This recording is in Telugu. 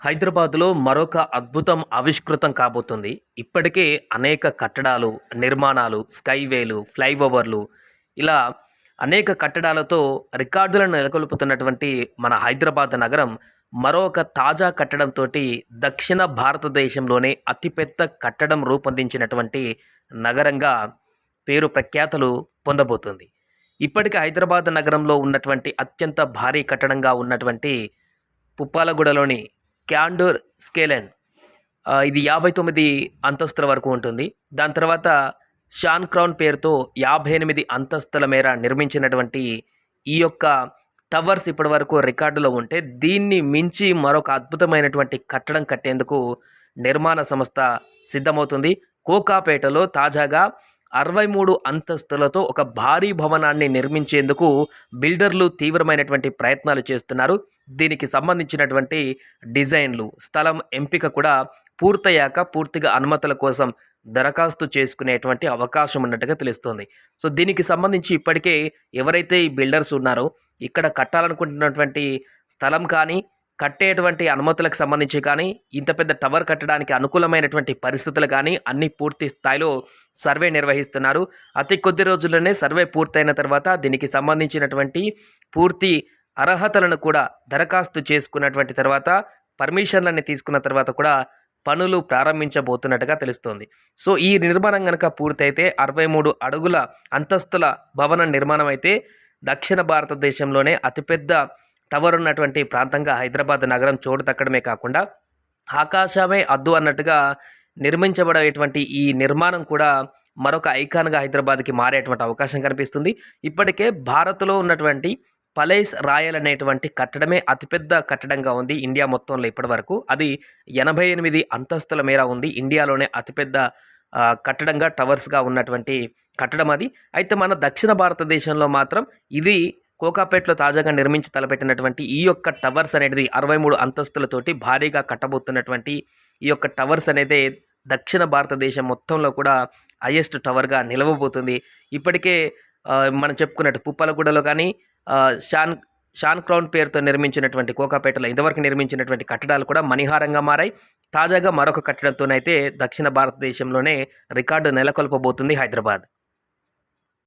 హైదరాబాద్లో మరొక అద్భుతం ఆవిష్కృతం కాబోతుంది. ఇప్పటికే అనేక కట్టడాలు నిర్మాణాలు స్కైవేలు ఫ్లైఓవర్లు ఇలా అనేక కట్టడాలతో రికార్డులను నెలకొల్పుతున్నటువంటి మన హైదరాబాద్ నగరం మరొక తాజా కట్టడంతో దక్షిణ భారతదేశంలోనే అతిపెద్ద కట్టడం రూపొందించినటువంటి నగరంగా పేరు ప్రఖ్యాతలు పొందబోతుంది. ఇప్పటికే హైదరాబాద్ నగరంలో ఉన్నటువంటి అత్యంత భారీ కట్టడంగా ఉన్నటువంటి పుప్పాలగూడలోని క్యాండోర్ స్కేలెన్. ఇది యాభై తొమ్మిది అంతస్తుల వరకు ఉంటుంది. దాని తర్వాత షాన్ క్రౌన్ పేరుతో యాభై ఎనిమిది అంతస్తుల మేర నిర్మించినటువంటి ఈ యొక్క టవర్స్ ఇప్పటి వరకు రికార్డులో ఉంటే దీన్ని మించి మరొక అద్భుతమైనటువంటి కట్టడం కట్టేందుకు నిర్మాణ సంస్థ సిద్ధమవుతుంది. కోకాపేటలో తాజాగా అరవై మూడు అంతస్తులతో ఒక భారీ భవనాన్ని నిర్మించేందుకు బిల్డర్లు తీవ్రమైనటువంటి ప్రయత్నాలు చేస్తున్నారు. దీనికి సంబంధించినటువంటి డిజైన్లు స్థలం ఎంపిక కూడా పూర్తయ్యాక పూర్తిగా అనుమతుల కోసం దరఖాస్తు చేసుకునేటువంటి అవకాశం ఉన్నట్టుగా తెలుస్తుంది. సో దీనికి సంబంధించి ఇప్పటికే ఎవరైతే ఈ బిల్డర్స్ ఉన్నారో ఇక్కడ కట్టాలనుకుంటున్నటువంటి స్థలం కానీ కట్టేటువంటి అనుమతులకు సంబంధించి కానీ ఇంత పెద్ద టవర్ కట్టడానికి అనుకూలమైనటువంటి పరిస్థితులు కానీ అన్ని పూర్తి స్థాయిలో సర్వే నిర్వహిస్తున్నారు. అతి కొద్ది రోజుల్లోనే సర్వే పూర్తయిన తర్వాత దీనికి సంబంధించినటువంటి పూర్తి అర్హతలను కూడా దరఖాస్తు చేసుకున్నటువంటి తర్వాత పర్మిషన్లన్నీ తీసుకున్న తర్వాత కూడా పనులు ప్రారంభించబోతున్నట్టుగా తెలుస్తోంది. సో ఈ నిర్మాణం కనుక పూర్తయితే అరవై మూడు అడుగుల అంతస్తుల భవన నిర్మాణం అయితే దక్షిణ భారతదేశంలోనే అతిపెద్ద టవర్ ఉన్నటువంటి ప్రాంతంగా హైదరాబాద్ నగరం చోటు దక్కడమే కాకుండా ఆకాశమే అద్దు అన్నట్టుగా నిర్మించబడేటువంటి ఈ నిర్మాణం కూడా మరొక ఐకాన్గా హైదరాబాద్కి మారేటువంటి అవకాశం కనిపిస్తుంది. ఇప్పటికే భారత్లో ఉన్నటువంటి పలేస్ రాయల్ అనేటువంటి కట్టడమే అతిపెద్ద కట్టడంగా ఉంది ఇండియా మొత్తంలో ఇప్పటివరకు. అది ఎనభై ఎనిమిది అంతస్తుల మేర ఉంది. ఇండియాలోనే అతిపెద్ద కట్టడంగా టవర్స్గా ఉన్నటువంటి కట్టడం అది అయితే మన దక్షిణ భారతదేశంలో మాత్రం ఇది కోకాపేటలో తాజాగా నిర్మించి తలపెట్టినటువంటి ఈ యొక్క టవర్స్ అనేది అరవై మూడు అంతస్తులతోటి భారీగా కట్టబోతున్నటువంటి ఈ యొక్క టవర్స్ అనేది దక్షిణ భారతదేశం మొత్తంలో కూడా హయ్యెస్ట్ టవర్గా నిలవబోతుంది. ఇప్పటికే మనం చెప్పుకున్నట్టు పుప్పలగూడలో కానీ షాన్ షాన్ క్రౌన్ పేరుతో నిర్మించినటువంటి కోకాపేటలో ఇంతవరకు నిర్మించినటువంటి కట్టడాలు కూడా మణిహారంగా మారాయి. తాజాగా మరొక కట్టడంతోనైతే దక్షిణ భారతదేశంలోనే రికార్డు నెలకొల్పబోతుంది హైదరాబాద్.